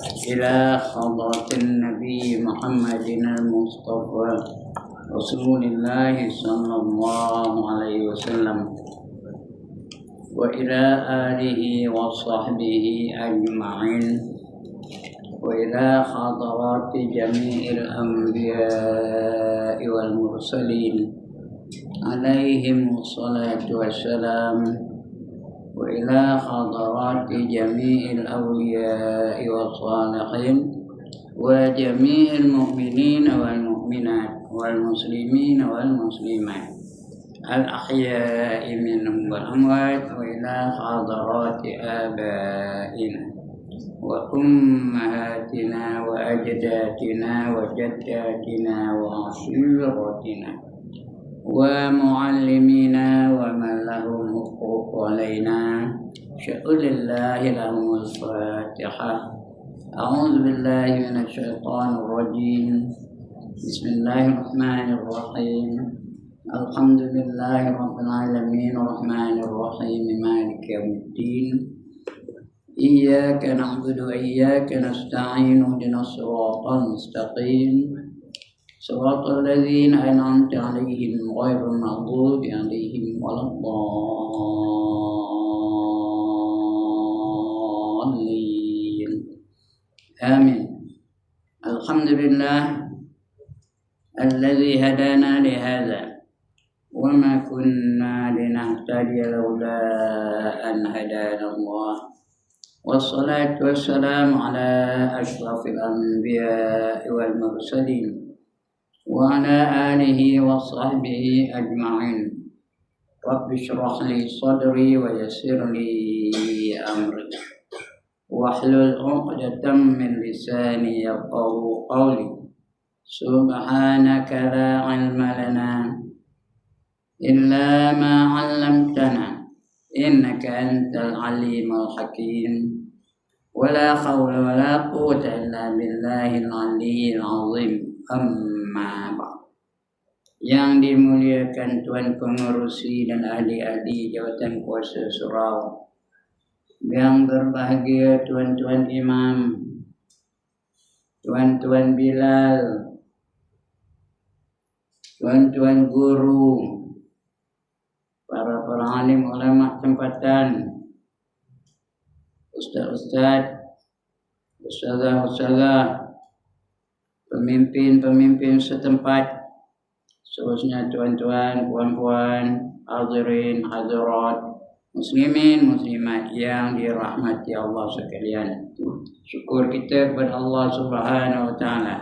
إلى حضرة النبي محمد المصطفى رسول الله صلى الله عليه وسلم وإلى آله وصحبه أجمعين وإلى حضرات جميع الأنبياء والمرسلين عليهم الصلاة والسلام. وإلى حضرات جميع الأولياء والصالحين وجميع المؤمنين والمؤمنات والمسلمين والمسلمات. الأحياء منهم والأموات وإلى حضرات آبائنا وأمهاتنا وأجدادنا وجداتنا وعشيرتنا ومعلمينا ومن لهم حقوق علينا. شكر الله لهم الفاتحة. أعوذ بالله من الشيطان الرجيم. بسم الله الرحمن الرحيم. الحمد لله رب العالمين. الرحمن الرحيم. مالك يوم الدين. إياك نعبد وإياك نستعين. اهدنا الصراط المستقيم. صراط الذين أنعمت عليهم غير المغضوب عليهم ولا الضالين. آمين. الحمد لله الذي هدانا لهذا وما كنا لنهتدي لولا أن هدانا الله. والصلاة والسلام على أشرف الأنبياء والمرسلين. وعلى آله وصحبه أجمعين. رب اشرح لي صدري ويسر لي أمري. واحلل عقدة من لساني يفقه قولي. سبحانك لا علم لنا إلا ما علمتنا إنك أنت العليم الحكيم. ولا حول ولا قوة إلا بالله العلي العظيم. أما Mabak Yang dimuliakan Tuan Pengurusi dan Ahli-Ahli Jawatan Kuasa Surau Yang berbahagia Tuan-Tuan Imam Tuan-Tuan Bilal Tuan-Tuan Guru Para para alim ulama tempatan Ustaz-Ustaz Ustazah-Ustazah Pemimpin-pemimpin setempat Seterusnya tuan-tuan, puan-puan, hadirin, hadirat, muslimin, muslimat yang dirahmati Allah sekalian. Syukur kita kepada Allah Subhanahu Wa Taala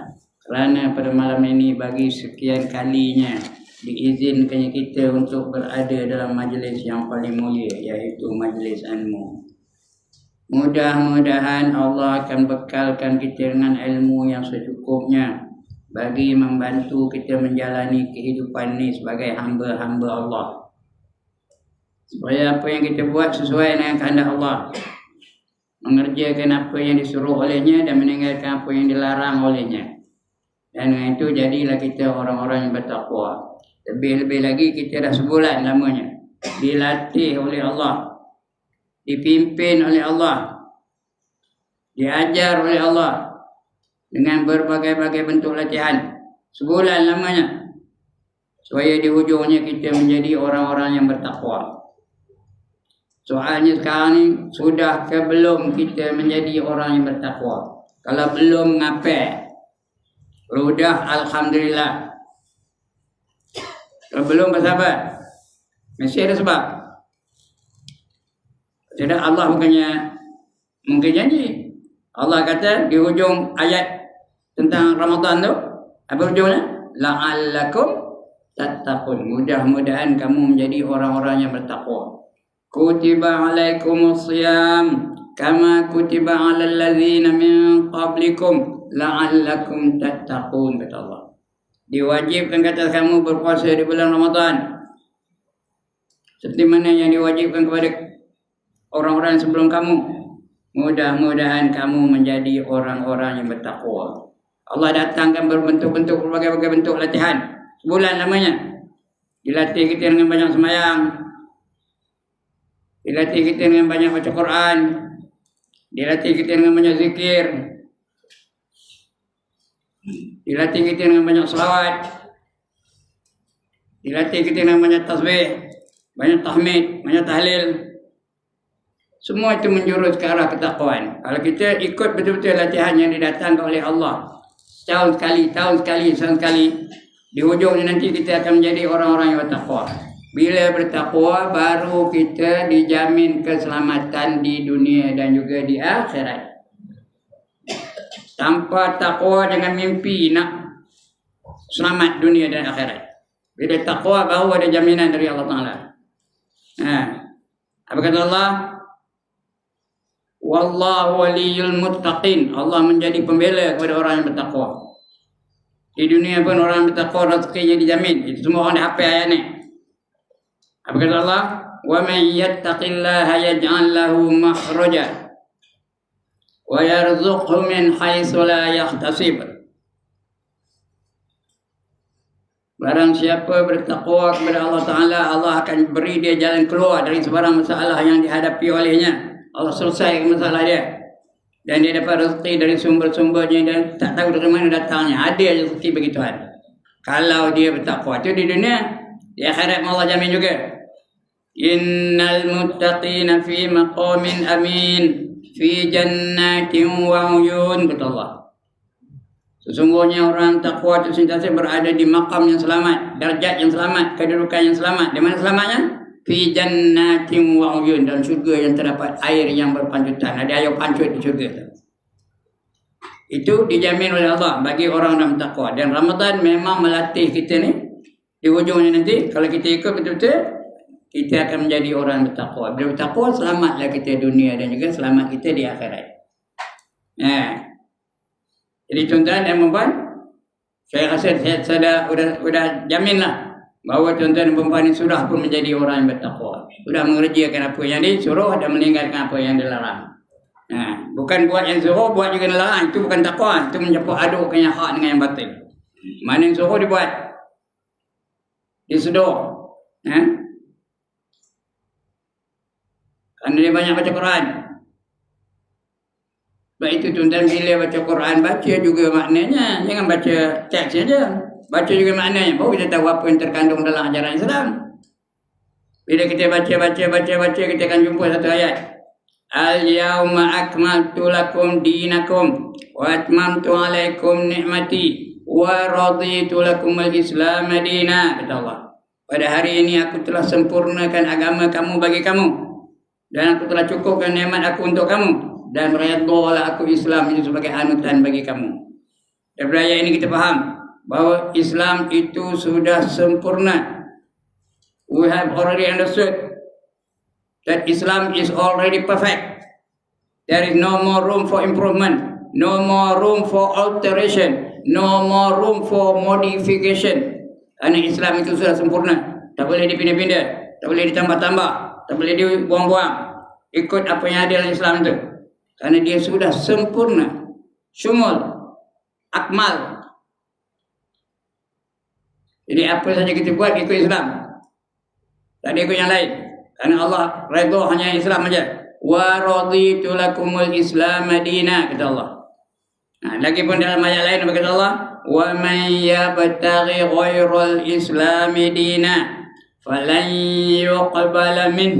kerana pada malam ini bagi sekian kalinya diizinkannya kita untuk berada dalam majlis yang paling mulia iaitu majlis ilmu. Mudah-mudahan Allah akan bekalkan kita dengan ilmu yang secukupnya bagi membantu kita menjalani kehidupan ini sebagai hamba-hamba Allah. Supaya apa yang kita buat sesuai dengan kehendak Allah. Mengerjakan apa yang disuruh olehnya dan meninggalkan apa yang dilarang olehnya. Dan dengan itu jadilah kita orang-orang yang bertakwa. Lebih-lebih lagi kita dah sebulan lamanya. Dilatih oleh Allah. Dipimpin oleh Allah. Diajar oleh Allah dengan berbagai-bagai bentuk latihan sebulan lamanya supaya di hujungnya kita menjadi orang-orang yang bertakwa. Soalnya sekarang ni sudah ke belum kita menjadi orang yang bertakwa? Kalau belum ngapai? Sudah alhamdulillah. Kalau belum bersabar. Mesti ada sebab. Tidak Allah bukannya mungkin janji. Allah kata di hujung ayat tentang Ramadan tu apa hujungnya? La'allakum tattaqun. Mudah-mudahan kamu menjadi orang-orang yang bertakwa. Kutiba alaikumus siyam kama kutiba alal ladzina min qablikum la'allakum tattaqun kata Allah. Diwajibkan kata kamu berpuasa di bulan Ramadan. Seperti mana yang diwajibkan kepada orang-orang sebelum kamu mudah-mudahan kamu menjadi orang-orang yang bertakwa Allah datangkan berbentuk-bentuk berbagai-bagai bentuk latihan. Sebulan lamanya. Dilatih kita dengan banyak semayang. Dilatih kita dengan banyak baca Quran. Dilatih kita dengan banyak zikir. Dilatih kita dengan banyak selawat. Dilatih kita dengan banyak tasbih. Banyak tahmid, banyak tahlil. Semua itu menjurus ke arah ketakwaan. Kalau kita ikut betul-betul latihan yang didatangkan oleh Allah. Setahun sekali, tahun sekali, setahun sekali. Di hujungnya nanti kita akan menjadi orang-orang yang bertakwa. Bila bertakwa, baru kita dijamin keselamatan di dunia dan juga di akhirat. Tanpa takwa jangan mimpi nak selamat dunia dan akhirat. Bila takwa baru ada jaminan dari Allah Taala. Ha. Apa kata Allah? Wallahu waliyul muttaqin. Allah menjadi pembela kepada orang yang bertakwa. Di dunia pun orang yang bertakwa rezekinya dijamin. Itu semua orang dah hafal ayat ni. Apa kata Allah? Wa man yattaqillaha yaj'al lahu makhraja wa yarzuqhu min haitsu la yahtasib. Barang siapa bertakwa kepada Allah Taala, Allah akan beri dia jalan keluar dari sebarang masalah yang dihadapi olehnya. Allah selesaikan masalah dia. Dan dia dapat rezeki dari sumber-sumbernya dan tak tahu dari mana datangnya. Ada rezeki bagi Tuhan. Kalau dia bertakwa. Itu di dunia. Di akhirat Allah jamin juga. Innal muttaqina fi maqamin amin fi jannatin wa uyun kata Allah. Sesungguhnya orang takwa itu sentiasa berada di makam yang selamat, darjat yang selamat, kedudukan yang selamat. Di mana selamatnya? Fi jannatin wa uyun dan syurga yang terdapat air yang berpancutan. Ada air pancut di syurga itu. Itu dijamin oleh Allah bagi orang yang takwa. Dan Ramadan memang melatih kita ni. Di hujungnya nanti, kalau kita ikut betul-betul, kita akan menjadi orang bertakwa. Bila bertakwa, selamatlah kita dunia dan juga selamat kita di akhirat. Ya. Jadi tuan-tuan dan puan saya rasa saya, saya dah, sudah, sudah jamin lah bahawa tuan-tuan dan puan ini sudah pun menjadi orang yang bertakwa. Sudah mengerjakan apa yang disuruh dan meninggalkan apa yang dilarang. Ha. Bukan buat yang suruh, buat juga dilarang. Itu bukan takwa. Itu mencampur adukkan yang hak dengan yang batil. Mana yang suruh dibuat? Disuduh. Ha? Kerana dia banyak baca Quran. Sebab itu tuan-tuan bila baca Quran, baca juga maknanya. Jangan baca teks saja. Baca juga maknanya. Baru kita tahu apa yang terkandung dalam ajaran Islam. Bila kita baca, baca, baca, baca, kita akan jumpa satu ayat. Al-yawma akmaltu lakum dinakum wa atmamtu alaikum ni'mati wa raditu lakum al-islam dina. Kata Allah. Pada hari ini aku telah sempurnakan agama kamu bagi kamu dan aku telah cukupkan nikmat aku untuk kamu dan redhalah aku Islam itu sebagai anutan bagi kamu. Daripada ayat ini kita faham bahawa Islam itu sudah sempurna. We have already understood that Islam is already perfect. There is no more room for improvement, no more room for alteration, no more room for modification. Kerana Islam itu sudah sempurna. Tak boleh dipindah-pindah, tak boleh ditambah-tambah, tak boleh dibuang-buang ikut apa yang ada dalam Islam itu kerana dia sudah sempurna syumul akmal jadi apa saja kita buat ikut Islam. Tak ada ikut yang lain. Kerana Allah redha hanya Islam saja. Wa raditu lakumul islam madina kata Allah. Nah, lagi pun dalam ayat lain kata Allah? Wa man yabtaghi ghairal islam dina falan yuqbala min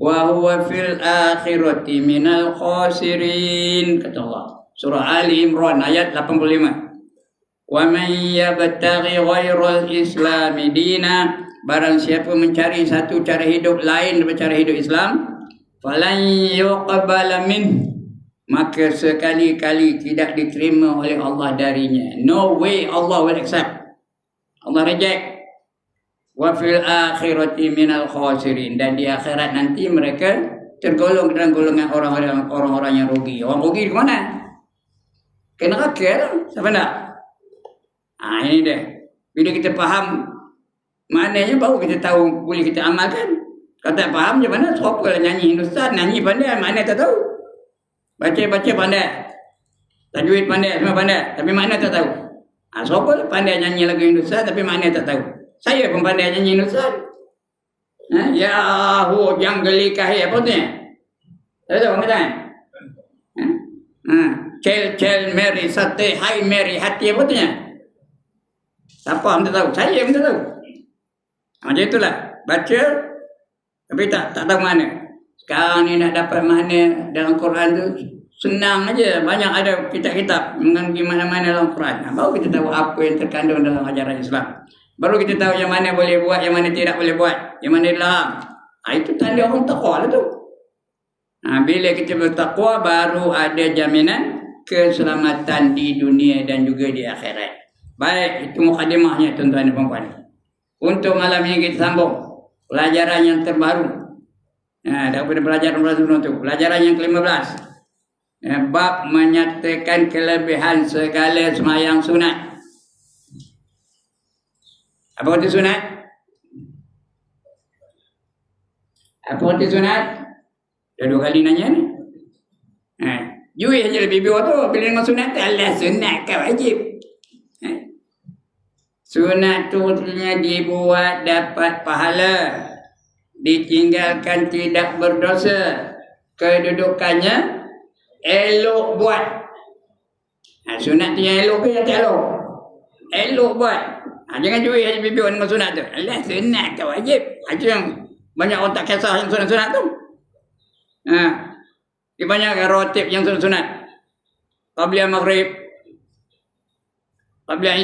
wa huwa fil akhirati minal khasirin kata Allah. Surah Ali Imran ayat 85 man yabtaghi ghairal islam dina barang siapa mencari satu cara hidup lain daripada cara hidup Islam falan yuqbala min maka sekali-kali tidak diterima oleh Allah darinya no way Allah will accept Allah reject fil akhirati minal khasirin dan di akhirat nanti mereka tergolong dalam golongan orang-orang orang-orang yang rugi. Orang rugi di mana? Kena neraka Siapa nak? Ah ini dia. Bila kita faham maknanya baru kita tahu boleh kita amalkan. Kalau tak faham macam mana? Siapa lah nyanyi Hindustan, nyanyi pandai, mana tak tahu. Baca-baca pandai. Tajwid pandai, semua pandai. Tapi mana tak tahu. Ah, siapa lah pandai nyanyi lagu Hindustan tapi mana tak tahu. Saya pun pandai nyanyi Nusrat. Ha? Ya hu yang gelikah ya apa tu? Tahu tak orang kata? Ha? Ha, cel cel Mary sate hai Mary hati apa tu nya? Siapa yang tahu? Saya yang tahu. Ha, macam itulah. Baca tapi tak tak tahu mana. Sekarang ni nak dapat mana dalam Quran tu senang aja. Banyak ada kitab-kitab mengenai mana-mana dalam Quran. Ha, baru kita tahu apa yang terkandung dalam ajaran Islam. Baru kita tahu yang mana boleh buat, yang mana tidak boleh buat, yang mana dilarang. Ha, itu tanda orang takwa lah tu. Ha, bila kita bertakwa baru ada jaminan keselamatan di dunia dan juga di akhirat. Baik, itu mukadimahnya tuan-tuan dan puan-puan. Untuk malam ini kita sambung pelajaran yang terbaru. Ha, daripada pelajaran-pelajaran itu. Pelajaran yang ke-15. Ha, bab menyatakan kelebihan segala semayang sunat. Apa itu sunat? Apa itu sunat? Dah dua kali nanya ni. Ha. Jui saja lebih biar tu. Bila dengan sunat tu. Allah sunat kan wajib. Ha. Sunat tu ternyata dibuat dapat pahala. Ditinggalkan tidak berdosa. Kedudukannya elok buat. Ha, sunat tu yang elok ke yang tak elok? Elok buat. Ha, jangan saja lebih biar dengan sunat tu. Allah sunat kan wajib. Itu yang banyak orang tak kisah yang sunat-sunat tu. Ha. Dia banyakkan rotib yang sunat-sunat. Qabliyah maghrib. Qabliyah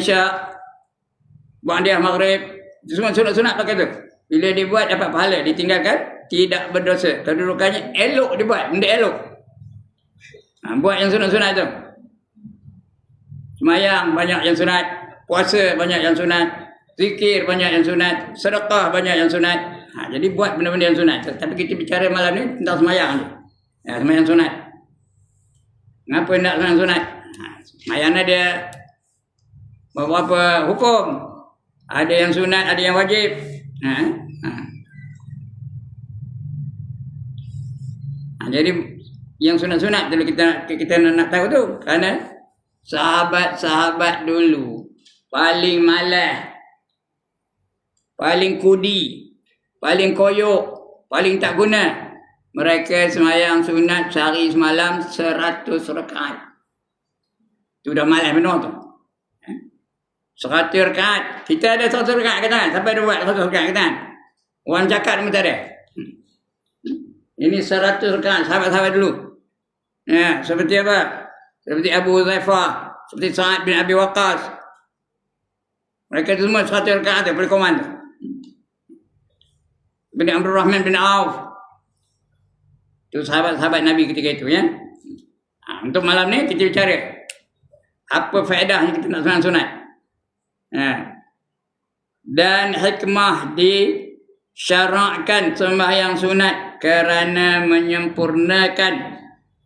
isya. Ba'diyah maghrib. Semua sunat-sunat pakai tu. Bila dibuat dapat pahala. Ditinggalkan. Tidak berdosa. Kedudukannya elok dibuat. Benda elok. Ha, buat yang sunat-sunat tu. Semayang banyak yang sunat. Puasa banyak yang sunat. Zikir banyak yang sunat. Sedekah banyak yang sunat. Ha, jadi buat benda-benda yang sunat. Tapi kita bicara malam ni tentang semayang je. Ya, semayang sunat. Kenapa nak semayang sunat? Ha, semayang ada beberapa hukum. Ada yang sunat, ada yang wajib. Ha, ha. Ha, jadi yang sunat-sunat kalau kita kita nak, tahu tu kerana sahabat-sahabat dulu paling malas paling kudi paling koyok, paling tak guna. Mereka semayang sunat sehari semalam seratus rakaat. Itu dah malas benar tu. Seratus rakaat. Kita ada seratus rakaat kata kan? Sampai ada buat seratus rakaat kata kan? Orang cakap pun tak ada. Hmm. Ini seratus rakaat sahabat-sahabat dulu. Ya, seperti apa? Seperti Abu Zaifah. Seperti Sa'ad bin Abi Waqas. Mereka itu semua seratus rakaat boleh komando bin Abdul Rahman bin Auf. Itu sahabat-sahabat Nabi ketika itu ya. Ha, untuk malam ni kita bicara apa faedahnya kita nak sunat sunat. Ha. Dan hikmah di syarakkan sembahyang sunat kerana menyempurnakan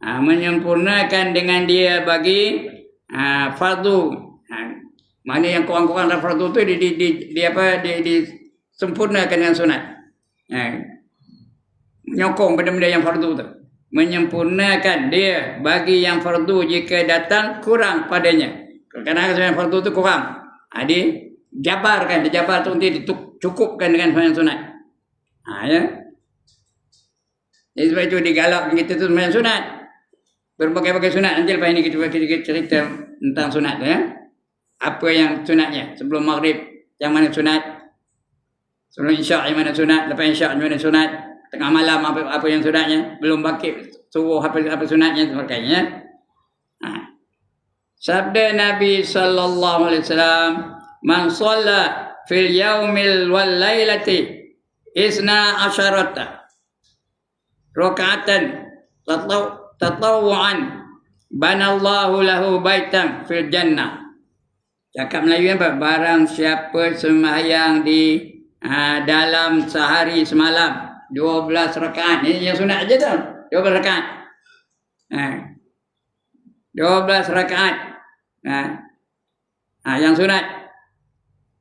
ha, menyempurnakan dengan dia bagi ha, fardu. Mana yang kurang-kurang dalam fardu tu di, di, di, di apa di, di sempurnakan dengan sunat. Menyokong benda-benda yang fardu tu. Menyempurnakan dia bagi yang fardu jika datang kurang padanya. Kadang-kadang yang fardu tu kurang. Ha, dia jabarkan, dia jabar tu nanti dicukupkan dengan sembahyang sunat. Ha, ya. Jadi sebab itu digalakkan kita tu sembahyang sunat. Berbagai-bagai sunat. Nanti lepas ini kita, kita cerita tentang sunat tu ya. Apa yang sunatnya. Sebelum maghrib, yang mana sunat, Sebelum isyak yang mana sunat, lepas isyak yang mana sunat, tengah malam apa apa yang sunatnya, belum bakit subuh apa apa sunatnya sebagainya. Ha. Sabda Nabi sallallahu alaihi wasallam, "Man shalla fil yaumil wal lailati isna asharata raka'atan tatawuan banallahu lahu baitan fil jannah." Cakap Melayu apa? Barang siapa sembahyang di ha, dalam sehari semalam 12 rakaat ini yang sunat aja tu 12 rakaat ha. 12 rakaat ha. ha. yang sunat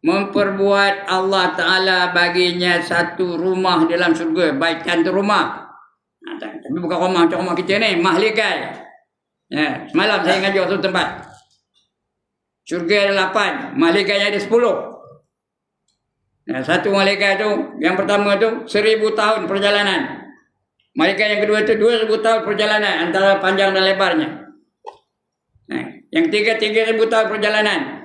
memperbuat Allah Ta'ala baginya satu rumah dalam syurga baikkan tu rumah ha, tapi bukan rumah macam rumah kita ni mahligai ya. semalam saya ngaji waktu tempat syurga ada 8 mahligai ada 10 Nah, satu malaikat tu, yang pertama tu seribu tahun perjalanan. Malaikat yang kedua tu dua ribu tahun perjalanan antara panjang dan lebarnya. Eh, yang ketiga, tiga ribu tahun perjalanan.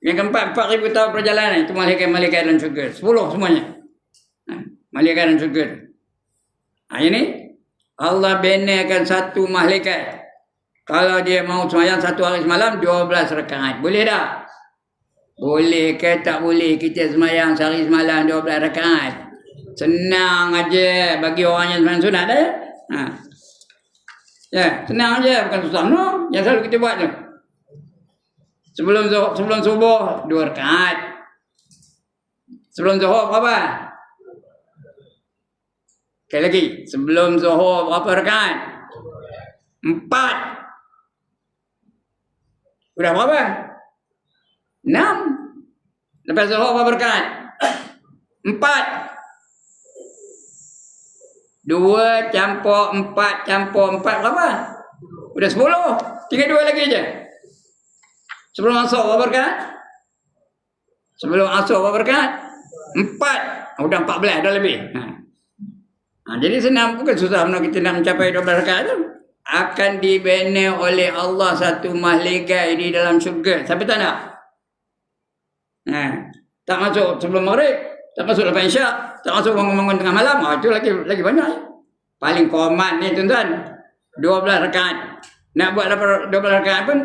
Yang keempat, empat ribu tahun perjalanan. Itu malaikat-malaikat dalam syurga. Sepuluh semuanya. Eh, malaikat dalam syurga. Ha, ini, Allah benakan satu malaikat. Kalau dia mau semayang satu hari semalam, dua belas rakaat. Boleh tak? Boleh ke tak boleh kita semayang sehari semalam dua belas rakaat? Senang aja bagi orang yang semayang sunat dah. Ha. Ya, senang aja bukan susah no. Yang selalu kita buat tu. Sebelum sebelum subuh dua rakaat. Sebelum zuhur berapa? Sekali lagi, sebelum zuhur berapa rakaat? Empat. Sudah berapa? Enam. Lepas zuhur berapa rakaat? Empat. Dua campur empat campur empat berapa? Udah sepuluh. Tinggal dua lagi aja. Sebelum asal berapa rekat? Sebelum asal berapa rekat? Empat. Oh, udah empat belas dah lebih. Ha. Ha, jadi senang bukan susah nak kita nak mencapai dua belas rekat tu. Akan dibina oleh Allah satu mahligai di dalam syurga. Siapa tak nak? Ha. Tak masuk sebelum maghrib. Tak masuk lepas isyak, tak masuk bangun-bangun tengah malam. Ah, itu lagi lagi banyak. Ya. Paling komat ni tuan-tuan. 12 rakaat. Nak buat 12 rakaat pun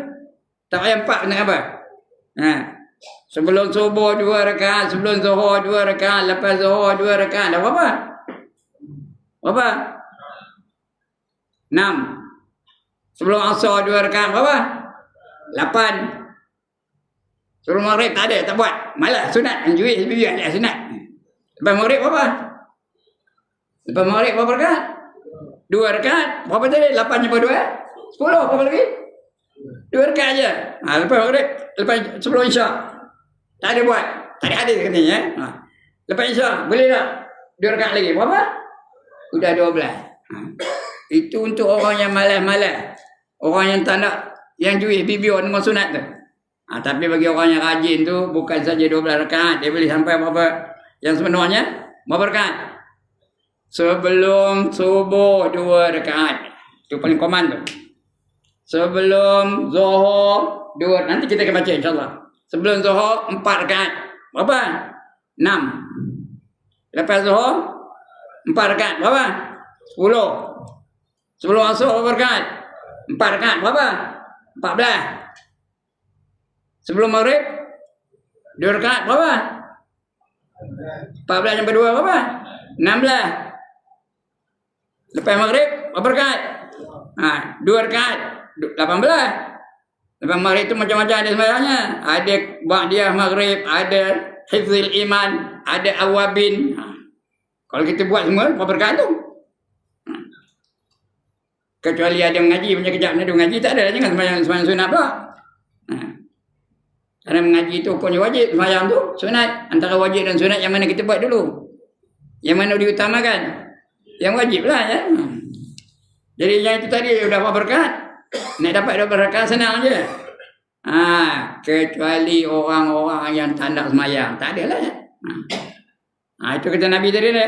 tak payah empat nak apa. Ha. Sebelum subuh dua rakaat, sebelum zuhur dua rakaat, lepas zuhur dua rakaat. Dah berapa? Berapa? Enam. Sebelum asar dua rakaat berapa? Lapan. Sebelum maghrib tak ada, tak buat. Malah sunat. Juit, bibi ada sunat. Lepas maghrib apa? Lepas maghrib berapa rakaat? Dua rakaat. Berapa tadi? Lapan jumpa dua? Sepuluh. Berapa lagi? Dua rakaat aja. Ha, lepas maghrib. Lepas sebelum isyak. Tak ada buat. Tak ada hadis katanya. Ya? Ha. Lepas isyak. Boleh tak? Dua rakaat lagi. Berapa? Sudah dua belas. Ha. Itu untuk orang yang malas-malas. Orang yang tak nak. Yang juih bibion dengan sunat tu. Ha, tapi bagi orang yang rajin tu. Bukan saja dua belas. Dia boleh sampai berapa? Yang sebenarnya berapa rakaat? Sebelum subuh dua rakaat. Itu paling koman tu. Sebelum zuhur dua nanti kita akan baca insya-Allah. Sebelum zuhur empat rakaat. Berapa? Enam. Lepas zuhur empat rakaat. Berapa? Sepuluh. Sebelum asar berapa rakaat? Empat rakaat. Berapa? Empat belas. Sebelum maghrib dua rakaat. Berapa? 14 jam berdua berapa? 16. Lepas maghrib berapa rakaat? Ha, dua rakaat. 18. Lepas maghrib itu macam-macam ada sembahyangnya. Ada ba'diyah maghrib, ada hifzil iman, ada awabin. Ha. Kalau kita buat semua berapa rakaat tu? Ha. Kecuali ada mengaji punya kejap ada mengaji tak ada jangan sembahyang sembahyang sunat pula. Kerana mengaji itu hukumnya wajib. Semayang tu sunat. Antara wajib dan sunat yang mana kita buat dulu. Yang mana diutamakan. Yang wajib lah ya. Jadi yang itu tadi sudah apa berkat. Nak dapat dua berkat senang je. Ha, kecuali orang-orang yang tak nak semayang. Tak ada lah ya. Ha, itu kata Nabi tadi ni.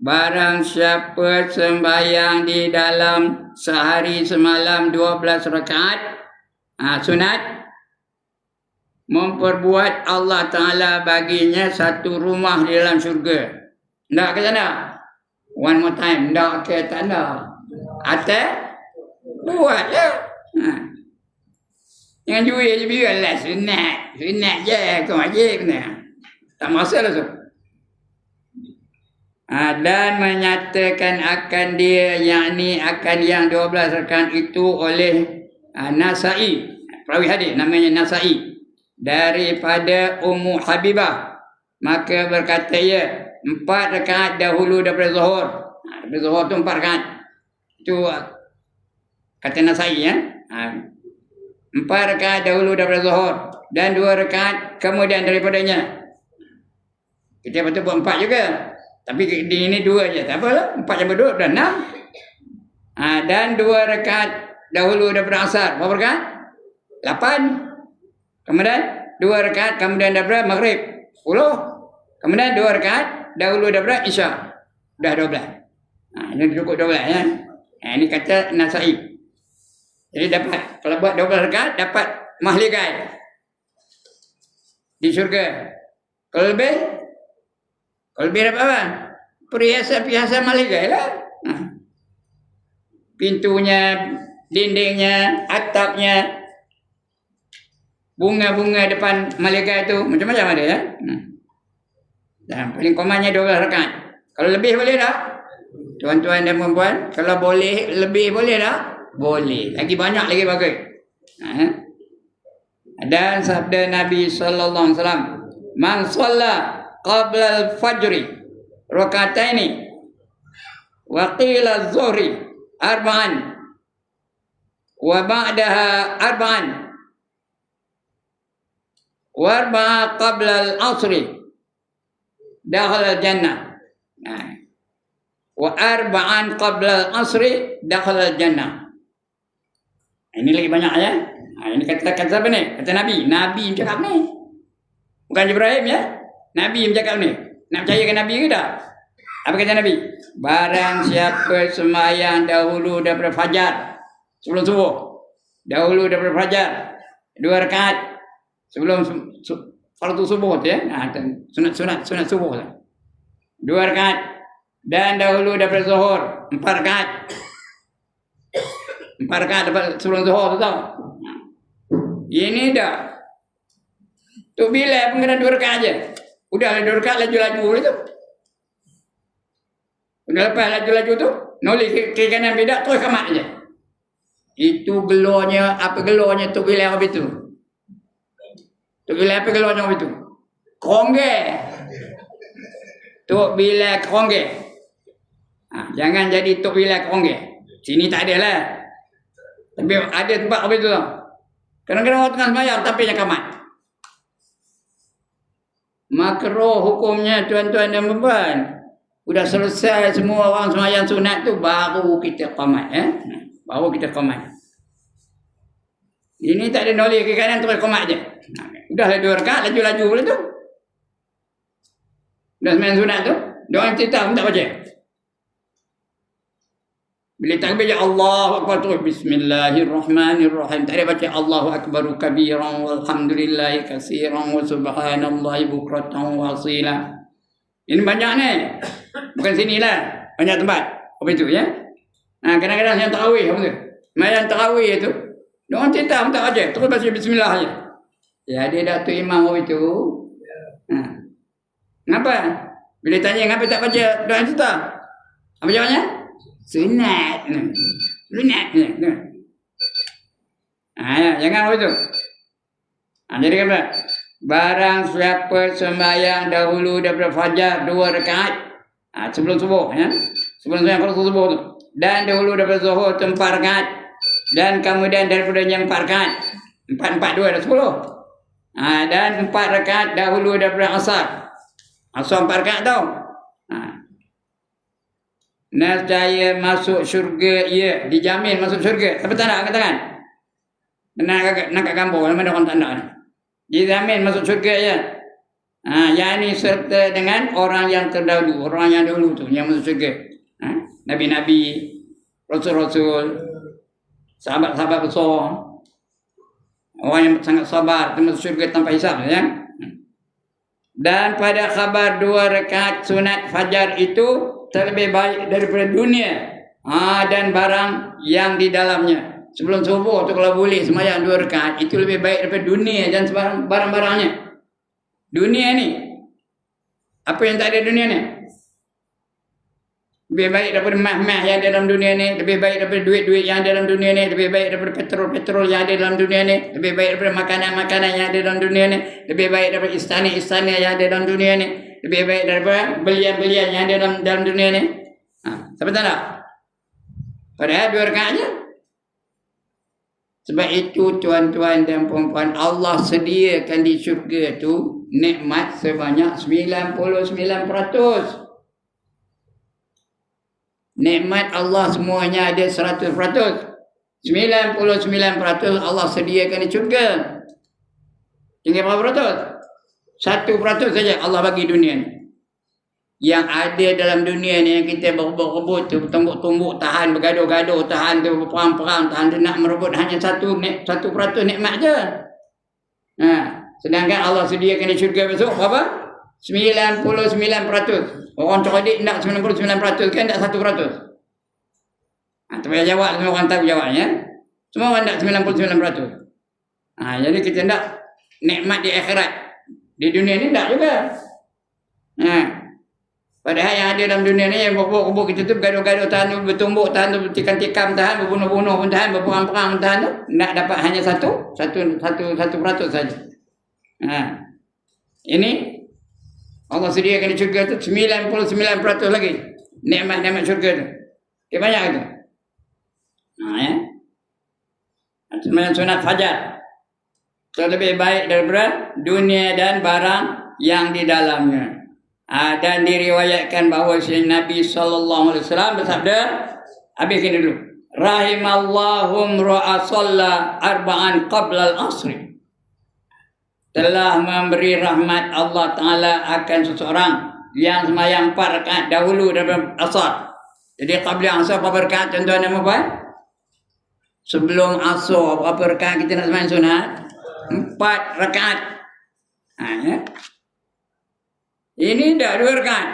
Barang siapa sembahyang di dalam sehari semalam 12 rakaat. Ha, sunat memperbuat Allah Ta'ala baginya satu rumah di dalam syurga. Tak ke sana? One more time. Tak ke sana? Atas? Buat lah. Ha. Jangan jual je biar lah. Sunat. Sunat je. Kau wajib. Tak masalah tu. Ha, dan menyatakan akan dia yang ni akan yang 12 rekan itu oleh ha, Nasai. Perawi hadis namanya Nasai daripada Ummu Habibah. Maka berkata ia, empat rakaat dahulu daripada zuhur. Ha, daripada zuhur tu empat rakaat. Itu kata Nasai ya. Ha. Empat rakaat dahulu daripada zuhur. Dan dua rakaat kemudian daripadanya. Kita betul buat empat juga. Tapi di ini dua je. Tak apalah. Empat yang berdua dan enam. Ha, dan dua rakaat dahulu daripada asar. Berapa rakaat? Lapan. Kemudian dua rakaat kemudian daripada maghrib. Sepuluh. Kemudian dua rakaat dahulu daripada isya. Dah dua belas. Ha, ini cukup dua belas ya. Ha, ini kata Nasai. Jadi dapat kalau buat 12 rakaat dapat mahligai di syurga. Kalau lebih kalau lebih dapat apa? Perhiasan-perhiasan mahligai lah. Ha. Pintunya, dindingnya, atapnya, bunga-bunga depan malaikat itu macam-macam ada ya. Hmm. Dan paling komannya 12 rakaat. Kalau lebih boleh tak? Tuan-tuan dan puan-puan, kalau boleh lebih boleh tak? Boleh. Lagi banyak lagi bagus. Ha. Dan sabda Nabi sallallahu alaihi wasallam, "Man shalla qabla al-fajr rakataini wa qila az-zuhri arba'an wa ba'daha arba'an wa arba'a qabla al-'asri dakhala al-jannah." Nah. Wa arba'an qabla al-'asri dakhala al-jannah. Ini lagi banyak ya. Ha, ini kata kata siapa ni? Kata Nabi. Nabi yang cakap ni. Bukan Ibrahim ya. Nabi yang cakap ni. Nak percaya ke Nabi ke tak? Apa kata Nabi? Barang siapa semayang dahulu daripada fajar. Sebelum subuh. Dahulu daripada fajar. Dua rakaat. Sebelum su, fardu subuh tu ya. Ha, sunat, sunat, sunat subuh tu. Dua rakaat. Dan dahulu daripada zuhur. Empat rakaat. Empat rakaat sebelum zuhur tu tau. Ini dah. Tu bila pun kena dua rakaat je. Udah dua rakaat laju-laju tu. Udah lepas laju-laju tu. Nolih ke, ke kanan beda terus kamat je. Itu gelarnya, apa gelarnya tu bila apa itu? Tu bila apa gelarnya apa itu? Kongge. Tu bila kongge. Ha, jangan jadi tu bila kongge. Sini tak ada lah. Tapi ada tempat apa itu tau. Kadang-kadang orang tengah sembahyang tapi yang kamat. Makro hukumnya tuan-tuan dan puan. Sudah selesai semua orang sembahyang sunat tu baru kita qamat eh. Baru kita qamat. Ini tak ada nolih ke kanan terus qamat je. Sudah lah dua rakaat laju-laju boleh tu. Dah sembahyang sunat tu, dia orang cerita pun tak baca. Bila takbir je Allahu Akbar tu Bismillahirrahmanirrahim. Tak ada baca Allahu Akbar kabiran walhamdulillahi kasiran wa subhanallahi bukratan wa asila. Ini banyak ni. Bukan sini lah. Banyak tempat. Apa itu ya? Ha, kadang-kadang yang tarawih apa tu? Mayan tarawih itu. Dia orang cerita pun tak baca. Terus baca bismillah je. Ya, dia Datuk Imam apa itu. Ha. Kenapa? Bila tanya, kenapa tak baca doa cerita? Apa jawabnya? sunat. Sunat. Ah ya, jangan begitu ah jadi apa? Barang siapa sembahyang dahulu daripada fajar dua rakaat ah sebelum subuh ya. Sebelum sembahyang kalau subuh tu. Dan dahulu daripada zuhur empat rakaat. Dan kemudian daripada yang empat rakaat empat empat dua ada sepuluh ah dan empat rakaat dahulu daripada asar. Asar empat rakaat tau. Nascaya masuk syurga ya dijamin masuk syurga. Siapa tak nak angkat tangan nak kat nak kat kampung mana orang tak nak dijamin masuk syurga ya. Ha yang ini serta dengan orang yang terdahulu orang yang dahulu tu yang masuk syurga. Ha? nabi-nabi rasul-rasul sahabat-sahabat besar orang yang sangat sabar masuk syurga tanpa hisab ya dan pada khabar dua rakaat sunat fajar itu terlebih baik daripada dunia ha, dan barang yang di dalamnya. Sebelum subuh tu kalau boleh semayang dua rakaat itu lebih baik daripada dunia dan barang-barangnya. Dunia ni apa yang tak ada dunia ni? Lebih baik daripada mah-mah yang ada dalam dunia ni, lebih baik daripada duit-duit yang ada dalam dunia ni, lebih baik daripada petrol-petrol yang ada dalam dunia ni, lebih baik daripada makanan-makanan yang ada dalam dunia ni, lebih baik daripada istana-istana yang ada dalam dunia ni, lebih baik daripada belian-belian yang ada dalam dalam dunia ni. Ha, siapa tahu tak? Padahal dua rakaatnya. Sebab itu tuan-tuan dan puan-puan Allah sediakan di syurga tu nikmat sebanyak 99%. Nikmat Allah semuanya ada 100%. 99% Allah sediakan di syurga. Tinggal berapa peratus? Satu peratus saja Allah bagi dunia ni. yang ada dalam dunia ni yang kita berebut-rebut tu tumbuk-tumbuk tahan bergaduh-gaduh tahan tu berperang-perang tahan tu nak merebut hanya satu satu peratus nikmat je ha. sedangkan Allah sediakan di syurga besok berapa? 99% orang cerdik nak 99% kan satu peratus ha, tu payah jawab semua orang tahu jawabnya semua orang nak 99% ha, jadi kita nak nikmat di akhirat di dunia ni tak juga ha. Padahal yang ada dalam dunia ni yang berkubur-kubur kita tu bergaduh-gaduh tahan tu bertumbuk tahan tu bertikam-tikam tahan berbunuh-bunuh pun tahan berperang-perang tahan tu nak dapat hanya satu satu satu satu peratus saja. Ha. Ini Allah sediakan di syurga tu 99% lagi nikmat-nikmat syurga tu. Dia banyak tu. Ha ya. Sembilan sunat fajar. Itu lebih baik daripada dunia dan barang yang di dalamnya. Ha, dan diriwayatkan bahawa si Nabi wasallam bersabda habis ini dulu rahimallahum ra'asalla arba'an qabla al-asr telah memberi rahmat Allah taala akan seseorang yang sembahyang empat rakaat dahulu daripada asar jadi qabla asar berapa rakaat tuan-tuan dan puan sebelum asar berapa rakaat kita nak sembahyang sunat empat rakaat ha, ya? Ini dah dua rekat.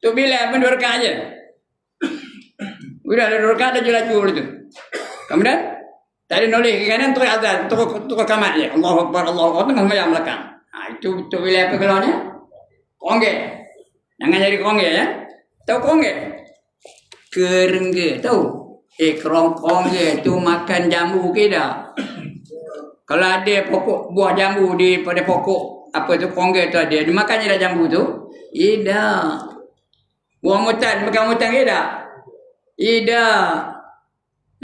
Tu bila pun dua rekat aja. Sudah ada dua rekat dah laju itu. Kemudian tadi nolih ke kanan terus azan, terus terus kamat je. Allahu akbar, Allahu akbar tengah sembahyang belakang. Ha, itu tu bila apa kalau ni? Kongge. Jangan jadi kongge ya. Tahu kongge? Kerengge, tahu? Eh kerong kongge tu makan jambu ke dah? Kalau ada pokok buah jambu di pada pokok apa tu kongga tu ada. Dia makan je dah jambu tu. Ida. Buang mutan, makan mutan ke tak? Ida.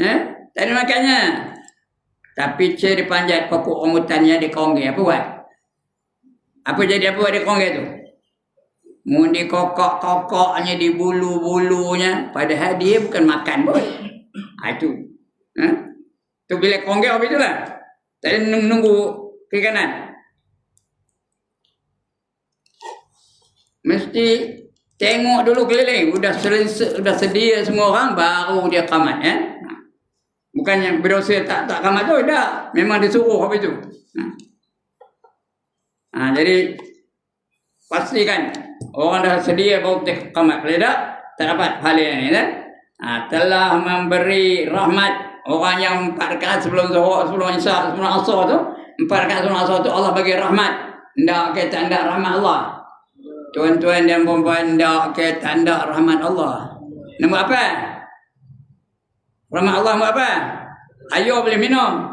Eh? Tak ada makannya. Tapi ceri panjat pokok rambutannya di kongga. Apa buat? Apa jadi apa buat di kongga tu? Mun di kokok-kokoknya, di bulu-bulunya. Padahal dia bukan makan pun. Ha, itu. Ha? Tu bila kongga apa itulah. Tak ada nunggu kiri kanan. Mesti tengok dulu keliling. Sudah sedia semua orang baru dia kamat ya. Bukannya berdosa tak tak kamat tu dah. Memang disuruh apa itu. Ha. ha. jadi pastikan orang dah sedia baru dia kamat. Kalau tak tak dapat pahala ini kan. Ha. telah memberi rahmat orang yang empat rakaat sebelum zuhur, sebelum isya, sebelum asar tu, empat rakaat sebelum asar tu Allah bagi rahmat. Ndak kita ndak rahmat Allah. Tuan-tuan dan puan-puan tak ke tanda rahmat Allah. Nama apa? Rahmat Allah buat apa? Ayo boleh minum.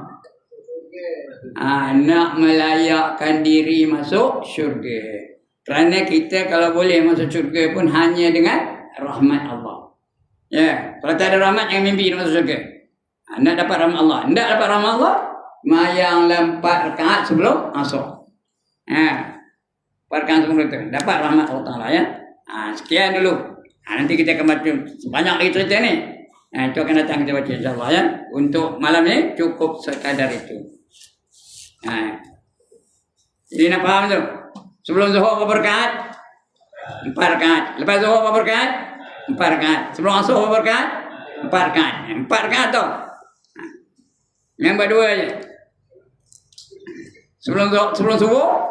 Ha, nak melayakkan diri masuk syurga. Kerana kita kalau boleh masuk syurga pun hanya dengan rahmat Allah. Ya, yeah. kalau tak ada rahmat yang mimpi masuk syurga. Ha, nak dapat rahmat Allah. Nak dapat rahmat Allah, mayang lempat rekaat sebelum masuk. Ha, Perkan semua itu. Dapat rahmat Allah Ta'ala ya. Ha, sekian dulu. Ha, nanti kita akan baca banyak lagi cerita ni. Ha, itu akan datang kita baca insyaAllah ya. Untuk malam ni cukup sekadar itu. Ha. Jadi nak faham tu? Sebelum zuhur apa berkat? Empat rakaat. Lepas zuhur apa berkat? Empat rakaat. Sebelum asuh apa berkat? Empat rakaat. Empat rakaat tu. Ha. Yang berdua je. Sebelum sebelum subuh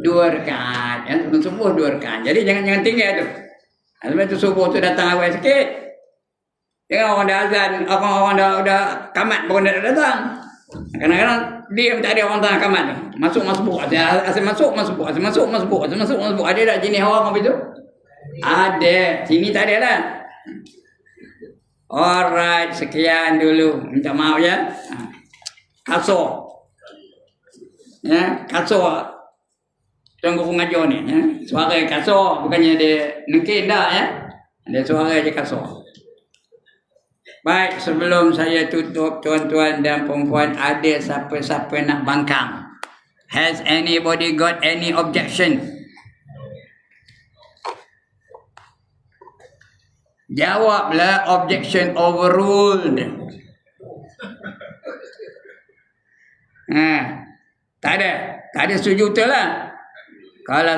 dua rakaat ya sebelum subuh dua rakaat jadi jangan jangan tinggal tu sebab tu subuh tu datang awal sikit jangan orang dah azan orang orang dah dah kamat baru dah datang kadang-kadang dia tak ada orang tengah kamat tu masuk masuk buku asal masuk masuk buku asal masuk masuk buku asal masuk masuk buku ada tak jenis orang apa itu ada sini tak ada lah Alright, sekian dulu. Minta maaf ya. Ha. Kasur. Ya, kasur tunggu pengajar ni ya. Suara kasar bukannya dia nengkin dah ya. Dia suara je kasar. Baik, sebelum saya tutup tuan-tuan dan puan ada siapa-siapa nak bangkang? Has anybody got any objection? Jawablah objection overruled. Ha, tak ada. Tak ada setuju betul lah. Kalau